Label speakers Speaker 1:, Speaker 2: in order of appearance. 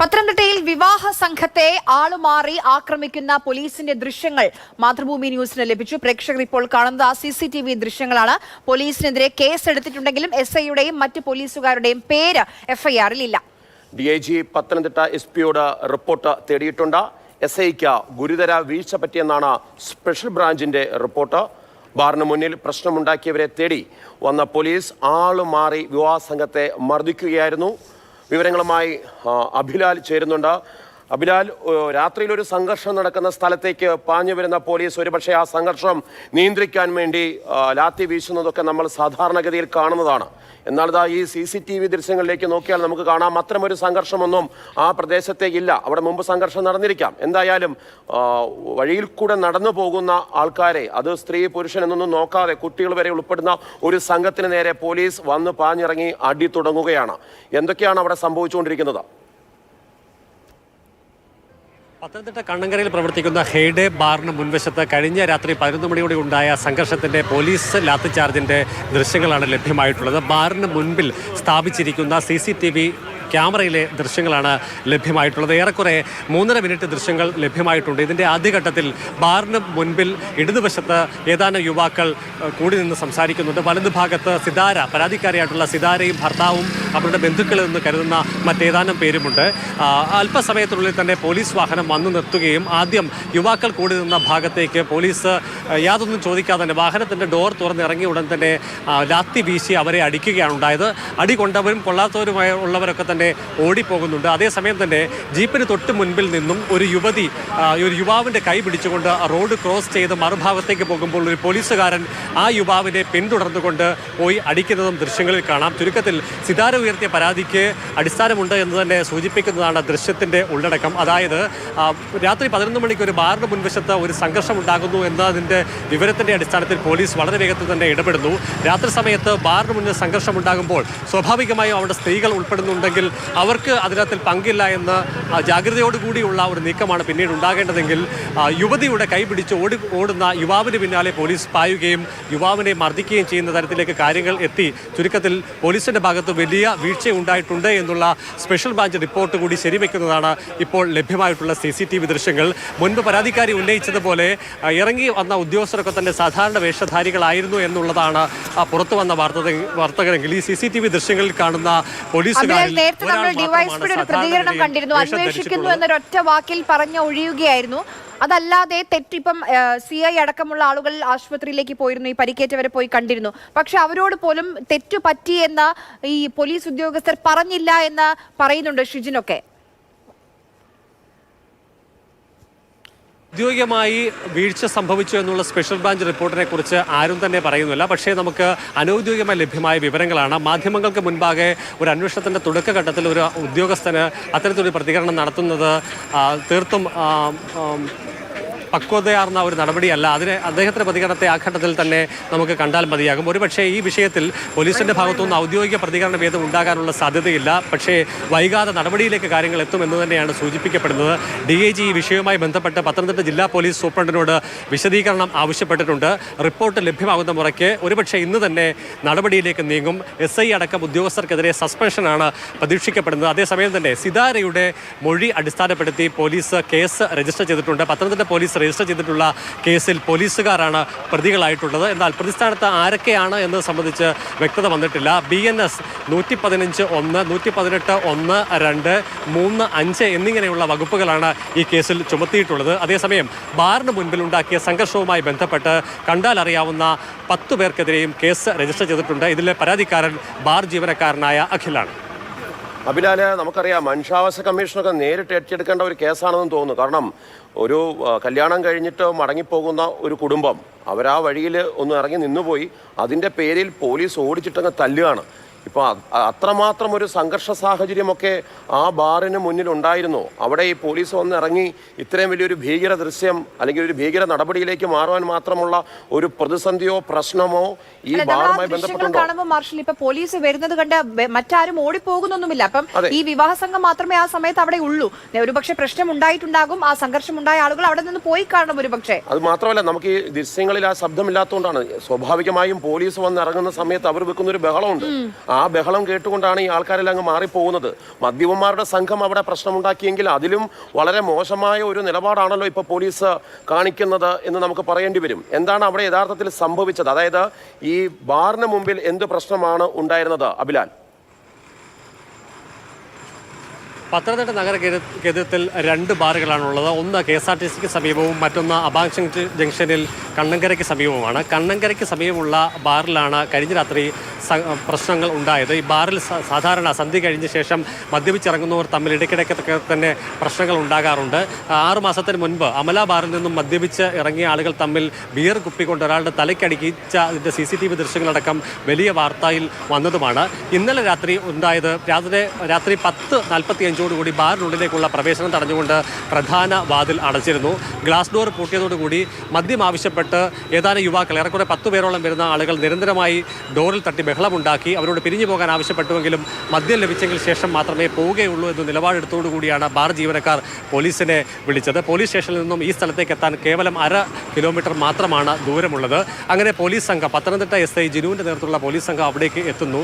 Speaker 1: പത്തനംതിട്ടയിൽ വിവാഹ സംഘത്തെ ആളുമാറി ആക്രമിക്കുന്ന പോലീസിന്റെ ദൃശ്യങ്ങൾ മാതൃഭൂമി ന്യൂസിന് ലഭിച്ചു. പ്രേക്ഷകർ ഇപ്പോൾ കാണുന്നത് ആ സിസിടിവി ദൃശ്യങ്ങളാണ്. പോലീസിനെതിരെ കേസ് എടുത്തിട്ടുണ്ടെങ്കിലും എസ് ഐയുടെയും മറ്റ് പോലീസുകാരുടെയും പേര് എഫ്ഐആറിൽ ഇല്ല.
Speaker 2: D I G Pathanamthitta S പിയോട് report തേടിയിട്ടുണ്ട്. എസ് ഐക്ക് ഗുരുതര വീഴ്ച പറ്റിയെന്നാണ് സ്പെഷ്യൽ ബ്രാഞ്ചിന്റെ റിപ്പോർട്ട്. ബാറിന് മുന്നിൽ പ്രശ്നമുണ്ടാക്കിയവരെ തേടി വന്ന പോലീസ് ആളുമാറി വിവാഹ സംഘത്തെ മർദ്ദിക്കുകയായിരുന്നു. വിവരങ്ങളുമായി അഭിലാൽ ചേരുന്നുണ്ട്. അഭിലാൽ ഏ, രാത്രിയിൽ ഒരു സംഘർഷം നടക്കുന്ന സ്ഥലത്തേക്ക് പാഞ്ഞു വരുന്ന പോലീസ് ഒരുപക്ഷെ ആ സംഘർഷം നിയന്ത്രിക്കാൻ വേണ്ടി ലാത്തി വീശുന്നതൊക്കെ നമ്മൾ സാധാരണഗതിയിൽ കാണുന്നതാണ്. എന്നാൽ ഇതാ ഈ സി സി ടി വി ദൃശ്യങ്ങളിലേക്ക് നോക്കിയാൽ നമുക്ക് കാണാം അത്തരമൊരു സംഘർഷമൊന്നും ആ പ്രദേശത്തേക്കില്ല. അവിടെ മുമ്പ് സംഘർഷം നടന്നിരിക്കാം. എന്തായാലും വഴിയിൽ കൂടെ നടന്നു പോകുന്ന ആൾക്കാരെ അത് സ്ത്രീ പുരുഷൻ എന്നൊന്നും നോക്കാതെ കുട്ടികൾ വരെ ഉൾപ്പെടുന്ന ഒരു സംഘത്തിന് നേരെ പോലീസ് വന്ന് പാഞ്ഞിറങ്ങി അടി തുടങ്ങുകയാണ്. എന്തൊക്കെയാണ് അവിടെ സംഭവിച്ചുകൊണ്ടിരിക്കുന്നത്?
Speaker 3: പത്തനംതിട്ട കണ്ണങ്കരയിൽ പ്രവർത്തിക്കുന്ന ഹെയ്ഡേ ബാറിന് മുൻവശത്ത് കഴിഞ്ഞ രാത്രി പതിനൊന്ന് മണിയോടെ ഉണ്ടായ സംഘർഷത്തിന്റെ പോലീസ് ലാത്തിചാർജിന്റെ ദൃശ്യങ്ങളാണ് ലഭ്യമായിട്ടുള്ളത്. ബാറിന് മുൻപിൽ സ്ഥാപിച്ചിരിക്കുന്ന സി ക്യാമറയിലെ ദൃശ്യങ്ങളാണ് ലഭ്യമായിട്ടുള്ളത്. ഏറെക്കുറെ മൂന്നര മിനിറ്റ് ദൃശ്യങ്ങൾ ലഭ്യമായിട്ടുണ്ട്. ഇതിന്റെ ആദ്യഘട്ടത്തിൽ ബാറിന് മുൻപിൽ ഇടതുവശത്ത് ഏതാനും യുവാക്കൾ കൂടി നിന്ന് സംസാരിക്കുന്നുണ്ട്. വലതുഭാഗത്ത് സിതാര പരാതിക്കാരിയായിട്ടുള്ള സിതാരയും ഭർത്താവും അവരുടെ ബന്ധുക്കളിൽ നിന്ന് കരുതുന്ന മറ്റേതാനും പേരുമുണ്ട്. അല്പസമയത്തിനുള്ളിൽ തന്നെ പോലീസ് വാഹനം വന്നു നിർത്തുകയും ആദ്യം യുവാക്കൾ കൂടി നിന്ന ഭാഗത്തേക്ക് പോലീസ് യാതൊന്നും ചോദിക്കാതെ തന്നെ വാഹനത്തിന്റെ ഡോർ തുറന്നിറങ്ങിയ ഉടൻ തന്നെ ലാത്തി വീശി അവരെ അടിക്കുകയാണ് ഉണ്ടായത്. അടി കൊണ്ടവരും കൊള്ളാത്തവരുമായ ഉള്ളവരൊക്കെ തന്നെ ഓടിപ്പോകുന്നുണ്ട്. അതേസമയം തന്നെ ജീപ്പിന് തൊട്ട് മുൻപിൽ നിന്നും ഒരു യുവതി ഒരു യുവാവിന്റെ കൈ പിടിച്ചുകൊണ്ട് റോഡ് ക്രോസ് ചെയ്ത് മറുഭാഗത്തേക്ക് പോകുമ്പോൾ ഒരു പോലീസുകാരൻ ആ യുവാവിനെ പിന്തുടർന്നുകൊണ്ട് പോയി അടിക്കുന്നതും ദൃശ്യങ്ങളിൽ കാണാം. ചുരുക്കത്തിൽ സിതാര ഉയർത്തിയ പരാതിക്ക് അടിസ്ഥാനമുണ്ട് എന്ന് തന്നെ സൂചിപ്പിക്കുന്നതാണ് ദൃശ്യത്തിന്റെ ഉള്ളടക്കം. അതായത് രാത്രി പതിനൊന്ന് മണിക്ക് ഒരു ബാറിന് മുൻവശത്ത് ഒരു സംഘർഷം ഉണ്ടാകുന്നു എന്നതിന്റെ വിവരത്തിന്റെ അടിസ്ഥാനത്തിൽ പോലീസ് വളരെ വേഗത്തിൽ തന്നെ ഇടപെടുന്നു. രാത്രി സമയത്ത് ബാറിന് മുന്നിൽ സംഘർഷം ഉണ്ടാകുമ്പോൾ സ്വാഭാവികമായും അവിടെ സ്ത്രീകൾ ഉൾപ്പെടുന്നുണ്ടെങ്കിൽ അവർക്ക് അതിനകത്തിൽ പങ്കില്ല എന്ന് ജാഗ്രതയോടുകൂടിയുള്ള ഒരു നീക്കമാണ് പിന്നീട് ഉണ്ടാകേണ്ടതെങ്കിൽ യുവതിയുടെ കൈപിടിച്ച് ഓടി ഓടുന്ന യുവാവിന് പിന്നാലെ പോലീസ് പായുകയും യുവാവിനെ മർദ്ദിക്കുകയും ചെയ്യുന്ന തരത്തിലേക്ക് കാര്യങ്ങൾ എത്തി. ചുരുക്കത്തിൽ പോലീസിന്റെ ഭാഗത്ത് വലിയ വീഴ്ച ഉണ്ടായിട്ടുണ്ട് എന്നുള്ള സ്പെഷ്യൽ ബ്രാഞ്ച് റിപ്പോർട്ട് കൂടി ശരിവെക്കുന്നതാണ് ഇപ്പോൾ ലഭ്യമായിട്ടുള്ള സി സി ടി വി ദൃശ്യങ്ങൾ. മുൻപ് പരാതിക്കാരി ഉന്നയിച്ചതുപോലെ ഇറങ്ങി വന്ന ഉദ്യോഗസ്ഥരൊക്കെ തന്നെ സാധാരണ വേഷധാരികളായിരുന്നു എന്നുള്ളതാണ് പുറത്തു വന്ന വാർത്ത വാർത്തകളെങ്കിൽ ഈ സി സി ടി വി ദൃശ്യങ്ങളിൽ കാണുന്ന പോലീസുകാരിൽ
Speaker 1: നേരത്തെ നമ്മൾ ഡിവൈഎസ്പിയുടെ ഒരു പ്രതികരണം കണ്ടിരുന്നു.
Speaker 3: വേഷം
Speaker 1: അന്വേഷിക്കുന്നു
Speaker 3: എന്നൊരു
Speaker 1: എന്നൊരൊറ്റ വാക്കിൽ പറഞ്ഞു ഒഴിയുകയായിരുന്നു. അതല്ലാതെ തെറ്റിപ്പം സി ഐ അടക്കമുള്ള ആളുകൾ ആശുപത്രിയിലേക്ക് പോയിരുന്നു ഈ പരിക്കേറ്റവരെ പോയി കണ്ടിരുന്നു. പക്ഷെ അവരോട് പോലും തെറ്റു പറ്റിയെന്ന് ഈ പോലീസ് ഉദ്യോഗസ്ഥർ പറഞ്ഞില്ല എന്ന് പറയുന്നുണ്ട് ഷിജിനൊക്കെ.
Speaker 3: ഔദ്യോഗികമായി വീഴ്ച സംഭവിച്ചു എന്നുള്ള സ്പെഷ്യൽ ബ്രാഞ്ച് റിപ്പോർട്ടിനെ കുറിച്ച് ആരും തന്നെ പറയുന്നില്ല. പക്ഷേ നമുക്ക് അനൌദ്യോഗികമായി ലഭ്യമായ വിവരങ്ങളാണ്. മാധ്യമങ്ങൾക്ക് മുൻപാകെ ഒരു അന്വേഷണത്തിന്റെ തുടക്കഘട്ടത്തിൽ ഒരു ഉദ്യോഗസ്ഥന് അത്തരത്തിലൊരു പ്രതികരണം നടത്തുന്നത് തീർത്തും പക്വതയാർന്ന ഒരു നടപടിയല്ല. അതിനെ അദ്ദേഹത്തിന്റെ പ്രതികരണത്തെ ആ ഘട്ടത്തിൽ തന്നെ നമുക്ക് കണ്ടാൽ മതിയാകും. ഒരുപക്ഷേ ഈ വിഷയത്തിൽ പോലീസിന്റെ ഭാഗത്തുനിന്ന് ഔദ്യോഗിക പ്രതികരണം ഏതും ഉണ്ടാകാനുള്ള സാധ്യതയില്ല. പക്ഷേ വൈകാതെ നടപടിയിലേക്ക് കാര്യങ്ങൾ എത്തുമെന്ന് തന്നെയാണ് സൂചിപ്പിക്കപ്പെടുന്നത്. ഡി ഐ ജി ഈ വിഷയവുമായി ബന്ധപ്പെട്ട് പത്തനംതിട്ട ജില്ലാ പോലീസ് സൂപ്രണ്ടിനോട് വിശദീകരണം ആവശ്യപ്പെട്ടിട്ടുണ്ട്. റിപ്പോർട്ട് ലഭ്യമാകുന്ന മുറയ്ക്ക് ഒരുപക്ഷെ ഇന്ന് തന്നെ നടപടിയിലേക്ക് നീങ്ങും. എസ് ഐ അടക്കം ഉദ്യോഗസ്ഥർക്കെതിരെ സസ്പെൻഷനാണ് പ്രതീക്ഷിക്കപ്പെടുന്നത്. അതേസമയം തന്നെ സിതാരയുടെ മൊഴി അടിസ്ഥാനപ്പെടുത്തി പോലീസ് കേസ് രജിസ്റ്റർ ചെയ്തിട്ടുണ്ട്. പത്തനംതിട്ട പോലീസ് രജിസ്റ്റർ ചെയ്തിട്ടുള്ള കേസിൽ പോലീസുകാരാണ് പ്രതികളായിട്ടുള്ളത്. എന്നാൽ പ്രതിസ്ഥാനത്ത് ആരൊക്കെയാണ് എന്നത് സംബന്ധിച്ച് വ്യക്തത വന്നിട്ടില്ല. ബി എൻ എസ് നൂറ്റി പതിനഞ്ച് ഒന്ന് നൂറ്റി പതിനെട്ട് ഒന്ന് രണ്ട് മൂന്ന് അഞ്ച് എന്നിങ്ങനെയുള്ള വകുപ്പുകളാണ് ഈ കേസിൽ ചുമത്തിയിട്ടുള്ളത്. അതേസമയം ബാറിന് മുൻപിൽ ഉണ്ടാക്കിയ സംഘർഷവുമായി ബന്ധപ്പെട്ട് കണ്ടാൽ അറിയാവുന്ന പത്ത് പേർക്കെതിരെയും കേസ് രജിസ്റ്റർ ചെയ്തിട്ടുണ്ട്. ഇതിലെ പരാതിക്കാരൻ ബാർ ജീവനക്കാരനായ അഖിലാണ്.
Speaker 2: അഭിലാൽ നമുക്കറിയാം മനുഷ്യാവകാശ കമ്മീഷനൊക്കെ നേരിട്ട് ഏറ്റെടുക്കേണ്ട ഒരു കേസാണെന്ന് തോന്നുന്നു. കാരണം ഒരു കല്യാണം കഴിഞ്ഞിട്ട് മടങ്ങിപ്പോകുന്ന ഒരു കുടുംബം അവരാ വഴിയിൽ ഒന്ന് ഇറങ്ങി നിന്നുപോയി അതിന്റെ പേരിൽ പോലീസ് ഓടിച്ചിട്ടങ്ങ് തല്ലുകയാണ്. ഇപ്പോൾ അത്രമാത്രം ഒരു സംഘർഷ സാഹചര്യമൊക്കെ ആ ബാറിന് മുന്നിൽ ഉണ്ടായിരുന്നു അവിടെ ഈ പോലീസ് വന്ന് ഇറങ്ങി ഇത്രയും വലിയൊരു ഭീകര ദൃശ്യം അല്ലെങ്കിൽ ഒരു ഭീകര നടപടിയിലേക്ക് മാറുവാൻ മാത്രമുള്ള ഒരു പ്രതിസന്ധിയോ പ്രശ്നമോ ഈ ബാറുമായി ബന്ധപ്പെട്ടുണ്ടോ?
Speaker 1: മാർഷൽ ഇപ്പൊ പോലീസ് വരുന്നത് കണ്ട് മറ്റാരും ഓടിപ്പോകുന്നൊന്നുമില്ല. അപ്പം. ഈ വിവാഹ സംഘം മാത്രമേ ആ സമയത്ത് അവിടെ ഉള്ളൂ. ഒരുപക്ഷെ പ്രശ്നം ഉണ്ടായിട്ടുണ്ടാകും ആ സംഘർഷം ഉണ്ടായ ആളുകൾ അവിടെ നിന്ന് പോയി കാണണം ഒരുപക്ഷെ.
Speaker 2: അത് മാത്രമല്ല നമുക്ക് ഈ ദൃശ്യങ്ങളിൽ ആ ശബ്ദമില്ലാത്തതുകൊണ്ടാണ്. സ്വാഭാവികമായും പോലീസ് വന്ന് ഇറങ്ങുന്ന സമയത്ത് അവർ വെക്കുന്ന ഒരു ബഹളമുണ്ട് ആ ആ ബഹളം കേട്ടുകൊണ്ടാണ് ഈ ആൾക്കാരെല്ലാം അങ്ങ് മാറിപ്പോകുന്നത്. മദ്യപന്മാരുടെ സംഘം അവിടെ പ്രശ്നമുണ്ടാക്കിയെങ്കിൽ അതിലും വളരെ മോശമായ ഒരു നിലപാടാണല്ലോ ഇപ്പോൾ പോലീസ് കാണിക്കുന്നത് എന്ന് നമുക്ക് പറയേണ്ടി വരും. എന്താണ് അവിടെ യഥാർത്ഥത്തിൽ സംഭവിച്ചത്? അതായത് ഈ ബാറിന് മുമ്പിൽ എന്ത് പ്രശ്നമാണ് ഉണ്ടായിരുന്നത് അബിലാൽ
Speaker 3: പത്തനംതിട്ട നഗര കേന്ദ്രത്തിൽ രണ്ട് ബാറുകളാണുള്ളത്. ഒന്ന് കെ എസ് ആർ ടി സിക്ക് സമീപവും മറ്റൊന്ന് അബാങ് ജംഗ്ഷ- ജംഗ്ഷനിൽ കണ്ണങ്കരയ്ക്ക് സമീപവുമാണ്. കണ്ണങ്കരയ്ക്ക് സമീപമുള്ള ബാറിലാണ് കഴിഞ്ഞ രാത്രി പ്രശ്നങ്ങൾ ഉണ്ടായത്. ഈ ബാറിൽ സാധാരണ സന്ധി കഴിഞ്ഞ ശേഷം മദ്യപിച്ചിറങ്ങുന്നവർ തമ്മിൽ ഇടയ്ക്കിടയ്ക്കൊക്കെ തന്നെ പ്രശ്നങ്ങൾ ഉണ്ടാകാറുണ്ട്. ആറു മാസത്തിന് മുൻപ് അമല ബാറിൽ നിന്നും മദ്യപിച്ച് ഇറങ്ങിയ ആളുകൾ തമ്മിൽ ബിയർ കുപ്പിക്കൊണ്ട് ഒരാളുടെ തലയ്ക്കടിക്കിച്ച ഇതിന്റെ സി സി ടി വി ദൃശ്യങ്ങളടക്കം വലിയ വാർത്തയിൽ വന്നതുമാണ്. ഇന്നലെ രാത്രി ഉണ്ടായത് രാത്രി രാത്രി പത്ത് നാൽപ്പത്തി അഞ്ചോടുകൂടി ബാറിനുള്ളിലേക്കുള്ള പ്രവേശനം തടഞ്ഞുകൊണ്ട് പ്രധാന വാതിൽ അടച്ചിരുന്നു. ഗ്ലാസ് ഡോർ പൂട്ടിയതോടുകൂടി മദ്യം ആവശ്യപ്പെട്ട് ഏതാനും യുവാക്കൾ ഏറെക്കുറെ പത്ത് പേരോളം വരുന്ന ആളുകൾ നിരന്തരമായി ഡോറിൽ തട്ടി ബഹളമുണ്ടാക്കി. അവരോട് പിരിഞ്ഞു പോകാൻ ആവശ്യപ്പെട്ടുവെങ്കിലും മദ്യം ലഭിച്ചെങ്കിൽ ശേഷം മാത്രമേ പോവുകയുള്ളൂ എന്ന് നിലപാടെടുത്തോടുകൂടിയാണ് ബാർ ജീവനക്കാർ പോലീസിനെ വിളിച്ചത്. പോലീസ് സ്റ്റേഷനിൽ നിന്നും ഈ സ്ഥലത്തേക്ക് എത്താൻ കേവലം അര കിലോമീറ്റർ മാത്രമാണ് ദൂരമുള്ളത്. അങ്ങനെ പോലീസ് സംഘം പത്തനംതിട്ട എസ് ഐ ജിനുവിന്റെ നേതൃത്വത്തിലുള്ള പോലീസ് സംഘം അവിടേക്ക് എത്തുന്നു.